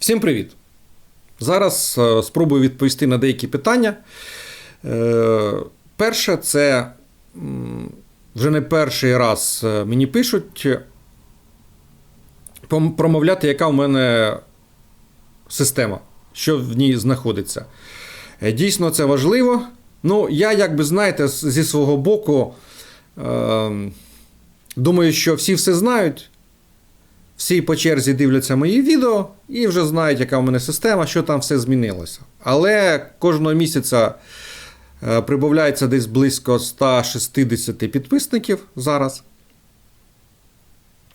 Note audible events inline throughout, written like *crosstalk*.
Всім привіт! Зараз е, спробую відповісти на деякі питання. Е, перше, це вже не перший раз е, мені пишуть промовляти, яка в мене система, що в ній знаходиться. Дійсно, це важливо. Ну, я, як би знаєте, зі свого боку, е, думаю, що всі все знають. Всі по черзі дивляться мої відео і вже знають, яка в мене система, що там все змінилося. Але кожного місяця е, прибавляється десь близько 160 підписників зараз.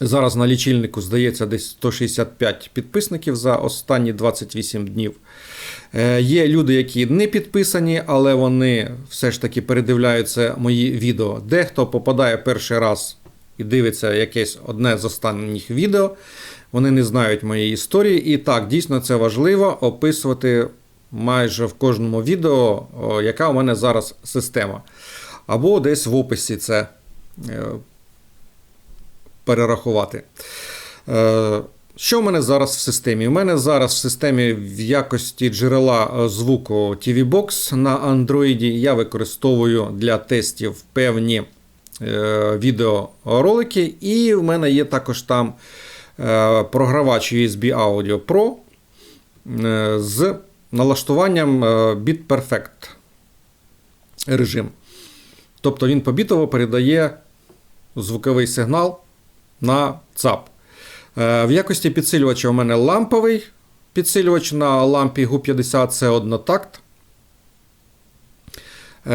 Зараз на лічильнику здається десь 165 підписників за останні 28 днів. Е, Є люди, які не підписані, але вони все ж таки передивляються мої відео. Дехто попадає перший раз і дивиться якесь одне з останніх відео. Вони не знають моєї історії. І так, дійсно, це важливо описувати майже в кожному відео, яка у мене зараз система. Або десь в описі це е, перерахувати. Е, Що в мене зараз в системі? У мене зараз в системі в якості джерела е, звуку TV Box на Android. Я використовую для тестів певні відеоролики, і в мене є також там е, програвач USB Audio Pro е, з налаштуванням е, Bit Perfect режим. Тобто він побітово передає звуковий сигнал на ЦАП. Е, В якості підсилювача у мене ламповий підсилювач на лампі GU50 це однотакт. Е,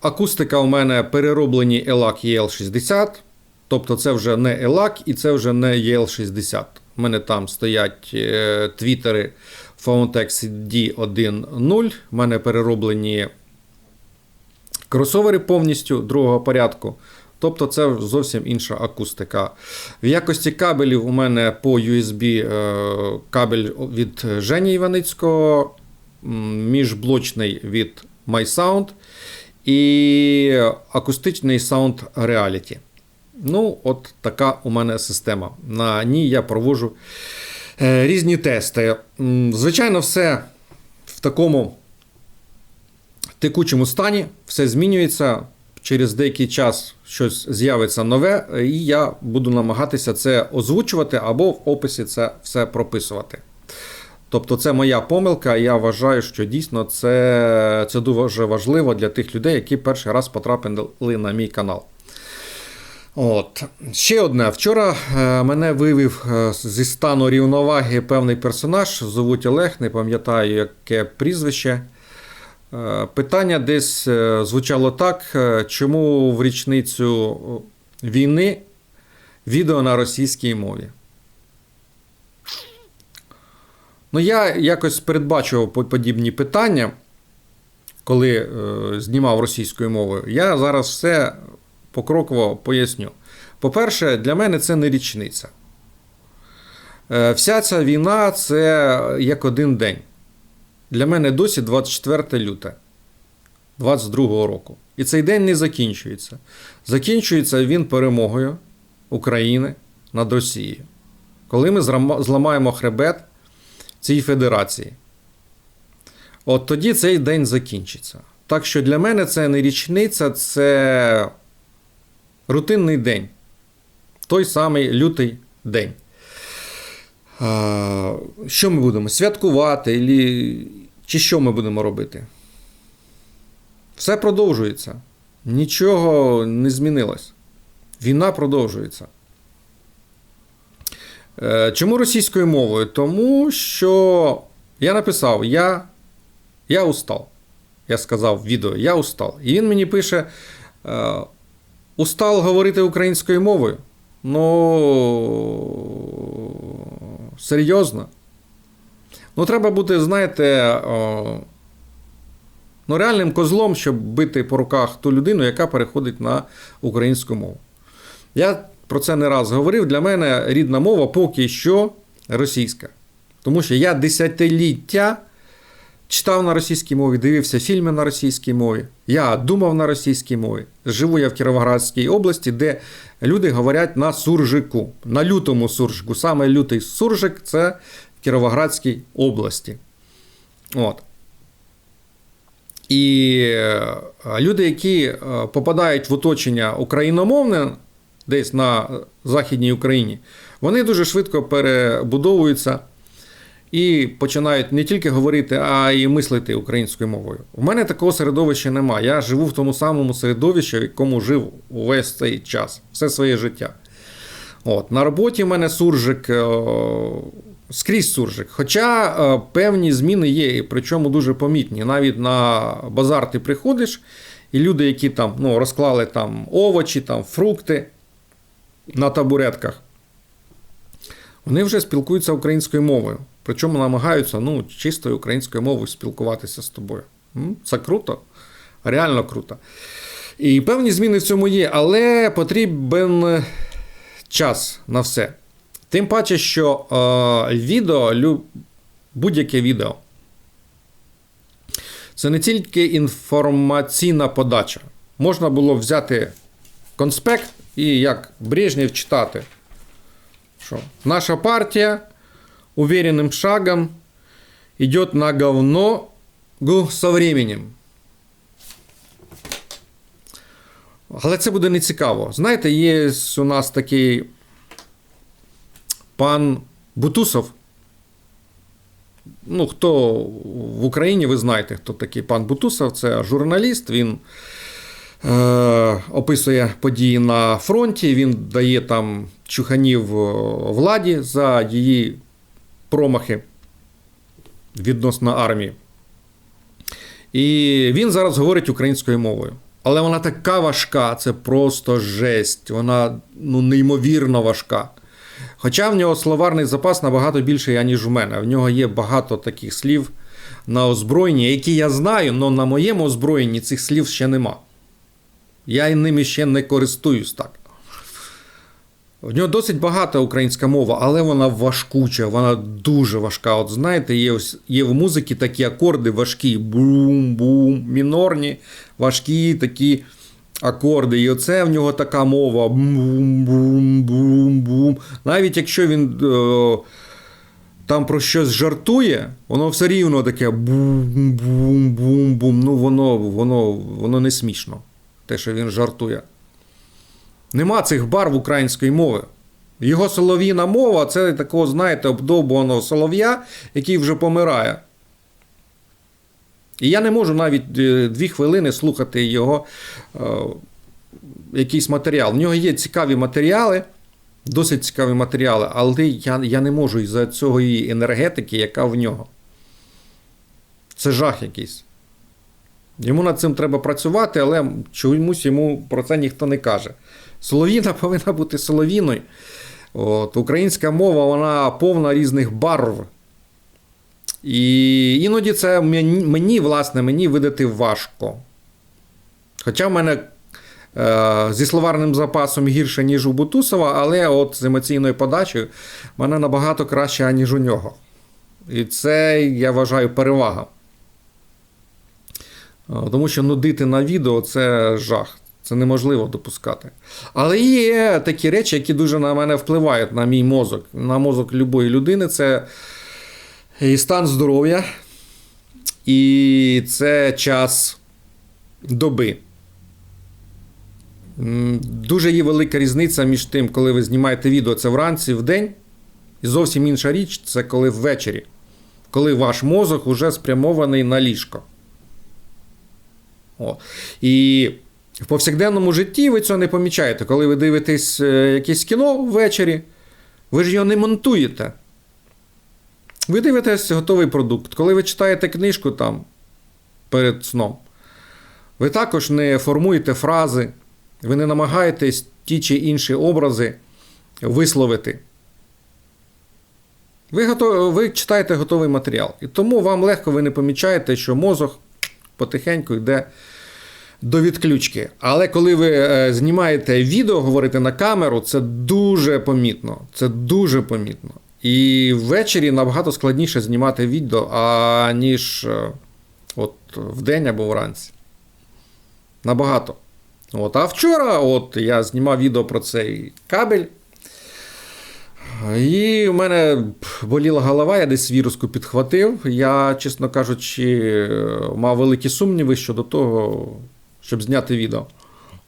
Акустика у мене перероблені ELAC EL60. Тобто це вже не ELAC і це вже не EL60. У мене там стоять е, твітери Fountex D1.0. У мене перероблені кросовери повністю другого порядку. Тобто це зовсім інша акустика. В якості кабелів у мене по USB е, кабель від Жені Іваницького, міжблочний від MySound і акустичний Sound Reality. Ну, от така у мене система. На ній я проводжу е, різні тести. Звичайно, все в такому текучому стані, все змінюється. Через деякий час щось з'явиться нове, і я буду намагатися це озвучувати або в описі це все прописувати. Тобто, це моя помилка. і Я вважаю, що дійсно це, це дуже важливо для тих людей, які перший раз потрапили на мій канал. От. Ще одне. Вчора е, мене вивів е, зі стану рівноваги певний персонаж, звуть Олег, не пам'ятаю, яке прізвище. Е, Питання десь звучало так: чому в річницю війни відео на російській мові? Ну, я якось передбачував подібні питання, коли е, знімав російською мовою. Я зараз все покроково поясню. По-перше, для мене це не річниця. Е, вся ця війна це як один день. Для мене досі 24 люте 22 року. І цей день не закінчується. Закінчується він перемогою України над Росією. Коли ми зламаємо хребет цій федерації. От тоді цей день закінчиться. Так що для мене це не річниця, це рутинний день. Той самий лютий день. А, Що ми будемо? Святкувати чи що ми будемо робити? Все продовжується. Нічого не змінилось. Війна продовжується. Е, Чому російською мовою? Тому що я написав: я, я устав. Я сказав в відео, я устав. І він мені пише: е, устав говорити українською мовою. Ну, серйозно. Ну, треба бути, знаєте, ну, реальним козлом, щоб бити по руках ту людину, яка переходить на українську мову. Я про це не раз говорив. Для мене рідна мова поки що російська. Тому що я десятиліття читав на російській мові, дивився фільми на російській мові. Я думав на російській мові. Живу я в Кіровоградській області, де люди говорять на суржику, на лютому суржику. Саме лютий суржик це в Кіровоградській області. От. І е, люди, які е, попадають в оточення україномовне десь на Західній Україні, вони дуже швидко перебудовуються і починають не тільки говорити, а й мислити українською мовою. У мене такого середовища немає. Я живу в тому самому середовищі, в якому жив увесь цей час, все своє життя. От, На роботі в мене суржик, е, скрізь суржик. Хоча е, певні зміни є, і причому дуже помітні. Навіть на базар ти приходиш, і люди, які там ну, розклали там овочі, там, фрукти на табуретках, вони вже спілкуються українською мовою. Причому намагаються ну, чистою українською мовою спілкуватися з тобою. Це круто, реально круто. І певні зміни в цьому є, але потрібен час на все. Тим паче, що е, відео, будь-яке відео, це не тільки інформаційна подача. Можна було взяти конспект і як Брежнєв читати, що наша партія уверенным шагом идет на говно со временем. Але це буде не цікаво. Знаєте, є у нас такий пан Бутусов. Ну, хто в Україні, ви знаєте, хто такий пан Бутусов, це журналіст. Він описує події на фронті, він дає там чуханів е, владі за її промахи відносно армії. І він зараз говорить українською мовою. Але вона така важка, це просто жесть. Вона ну, неймовірно важка. Хоча в нього словарний запас набагато більший, ніж у мене. В нього є багато таких слів на озброєнні, які я знаю, але на моєму озброєнні цих слів ще нема. Я ними ще не користуюсь так. В нього досить багата українська мова, але вона важкуча, вона дуже важка. От знаєте, є ось є в музиці такі акорди важкі, бум-бум, мінорні, важкі такі акорди. І оце в нього така мова. Бум-бум-бум-бум. Навіть якщо він е, там про щось жартує, воно все рівно таке бум-бум-бум-бум. Ну, воно, воно, воно не смішно, те, що він жартує. Нема цих барв української мови. Його солов'їна мова це такого, знаєте, обдовбуваного солов'я, який вже помирає. І я не можу навіть е, дві хвилини слухати його е, якийсь матеріал. В нього є цікаві матеріали, досить цікаві матеріали, але я, я не можу із-за цього її енергетики, яка в нього. Це жах якийсь. Йому над цим треба працювати, але чомусь йому про це ніхто не каже. Солов'їна *laughs* повинна бути солов'їною. От, Українська мова вона повна різних барв. І іноді це мені, мені, власне, мені видати важко. Хоча в мене е, зі словарним запасом гірше, ніж у Бутусова, але от з емоційною подачею в мене набагато краще, ніж у нього. І це, я вважаю, перевага. Е, Тому що нудити на відео це жах. Це неможливо допускати. Але є такі речі, які дуже на мене впливають на мій мозок, на мозок любої людини. Це і стан здоров'я, і це час доби. Дуже є велика різниця між тим, коли ви знімаєте відео це вранці, в день, і зовсім інша річ це коли ввечері, коли ваш мозок вже спрямований на ліжко. О. І в повсякденному житті ви цього не помічаєте. Коли ви дивитесь е, якесь кіно ввечері, ви ж його не монтуєте. Ви дивитесь готовий продукт. Коли ви читаєте книжку там перед сном, ви також не формуєте фрази, ви не намагаєтесь ті чи інші образи висловити. Ви, готов... ви читаєте готовий матеріал. І тому вам легко ви не помічаєте, що мозок потихеньку йде до відключки. Але коли ви е, знімаєте відео, говорите на камеру, це дуже помітно. Це дуже помітно. І ввечері набагато складніше знімати відео, аніж е, от вдень або вранці. Набагато. От. А вчора от я знімав відео про цей кабель. І в мене боліла голова, я десь віруску підхватив. Я, чесно кажучи, мав великі сумніви щодо того, щоб зняти відео.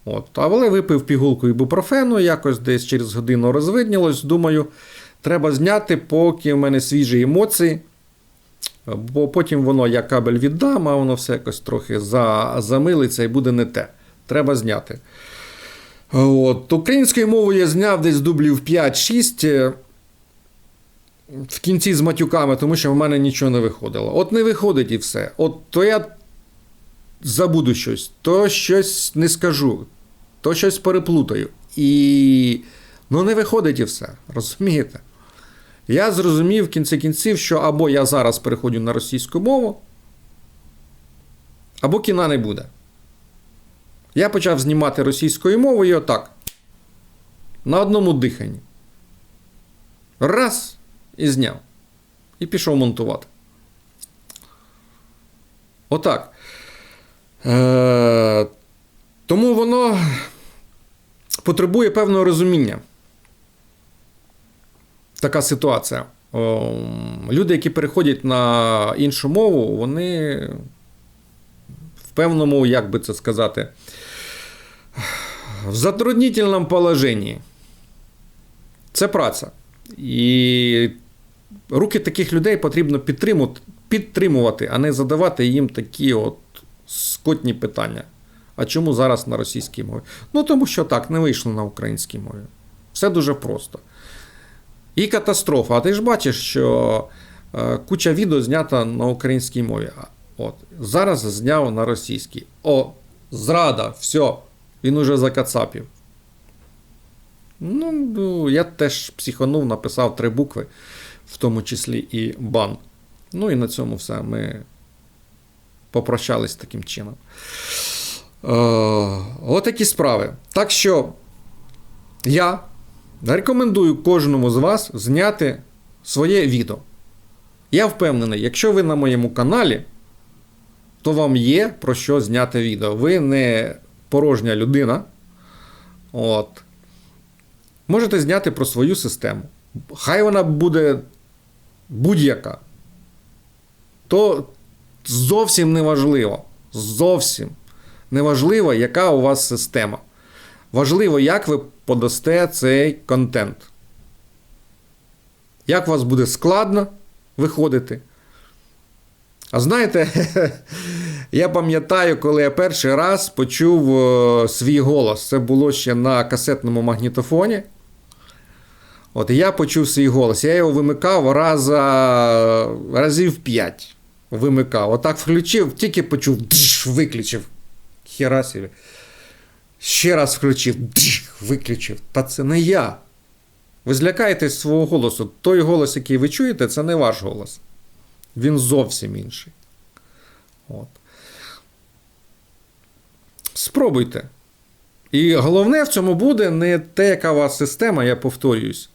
От. Але випив пігулку ібупрофену, якось десь через годину розвиднілось. Думаю, треба зняти, поки в мене свіжі емоції. Бо потім воно я кабель віддам, а воно все якось трохи замилиться і буде не те. Треба зняти. От. Українською мовою я зняв десь дублів 5-6 е, в кінці з матюками, тому що в мене нічого не виходило. От не виходить і все. От то я забуду щось, то щось не скажу, то щось переплутаю. І ну не виходить і все. Розумієте? Я зрозумів в кінці кінців, що або я зараз переходжу на російську мову, або кіна не буде. Я почав знімати російською мовою отак. На одному диханні. Раз і зняв. І пішов монтувати. Отак. Е, тому воно потребує певного розуміння. Така ситуація. Люди, які переходять на іншу мову, вони певному, як би це сказати, в затруднительному положенні. Це праця. І руки таких людей потрібно підтримувати, а не задавати їм такі от скотні питання. А чому зараз на російській мові? Ну, тому що так, не вийшло на українській мові. Все дуже просто. І катастрофа. А ти ж бачиш, що е, куча відео знята на українській мові. От. Зараз зняв на російській. О, зрада, все. Він уже закацапів. Ну, ну, я теж психанув, написав три букви, в тому числі і бан. Ну і на цьому все. Ми попрощались таким чином. Е, отакі справи. Так що я рекомендую кожному з вас зняти своє відео. Я впевнений, якщо ви на моєму каналі, то вам є про що зняти відео. Ви не порожня людина. От. Можете зняти про свою систему. Хай вона буде будь-яка. То зовсім не важливо. Зовсім не важливо, яка у вас система. Важливо, як ви подасте цей контент. Як у вас буде складно виходити. А знаєте, *laughs* я пам'ятаю, коли я перший раз почув е, свій голос. Це було ще на касетному магнітофоні. От я почув свій голос. Я його вимикав раза, разів 5. Вимикав. Отак включив, тільки почув, дж, виключив. Херасіві. Ще раз включив, дж, виключив. Та це не я. Ви злякаєтесь свого голосу. Той голос, який ви чуєте, це не ваш голос. Він зовсім інший. От. Спробуйте. І головне в цьому буде не те, яка у вас система, я повторююсь.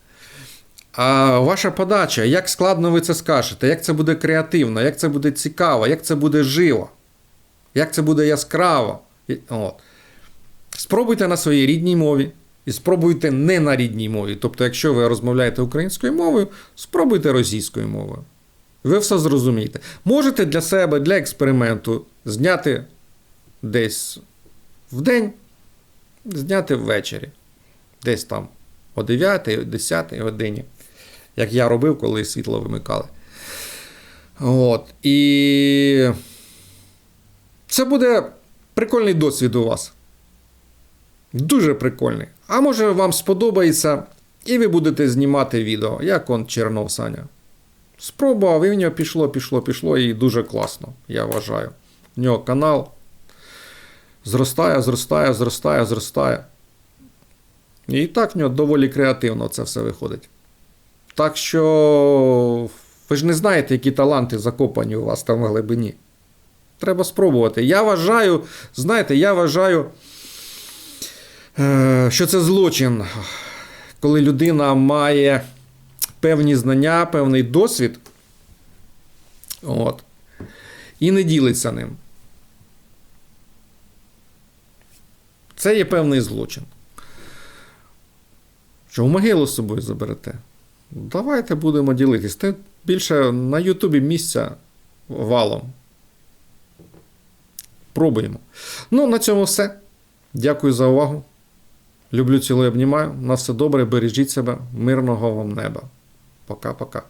А ваша подача, як складно ви це скажете, як це буде креативно, як це буде цікаво, як це буде живо, як це буде яскраво. От. Спробуйте на своїй рідній мові. І спробуйте не на рідній мові. Тобто, якщо ви розмовляєте українською мовою, спробуйте російською мовою. Ви все зрозумієте. Можете для себе, для експерименту зняти десь в день, зняти ввечері. Десь там о 9, 10 годині. Як я робив, коли світло вимикали. От. І це буде прикольний досвід у вас. Дуже прикольний. А може вам сподобається, і ви будете знімати відео, як он Чернов Саня. Спробував, і в нього пішло, пішло, пішло, і дуже класно, я вважаю. У нього канал зростає, зростає, зростає, зростає. І так в нього доволі креативно це все виходить. Так що ви ж не знаєте, які таланти закопані у вас там в глибині. Треба спробувати. Я вважаю, знаєте, я вважаю, е, що це злочин, коли людина має певні знання, певний досвід. От, і не ділиться ним. Це є певний злочин. Що в могилу з собою заберете? Давайте будемо ділитись. Тим більше на Ютубі місця валом. Пробуємо. Ну, на цьому все. Дякую за увагу. Люблю, цілую, обнімаю. На все добре, бережіть себе, мирного вам неба. Пока-пока.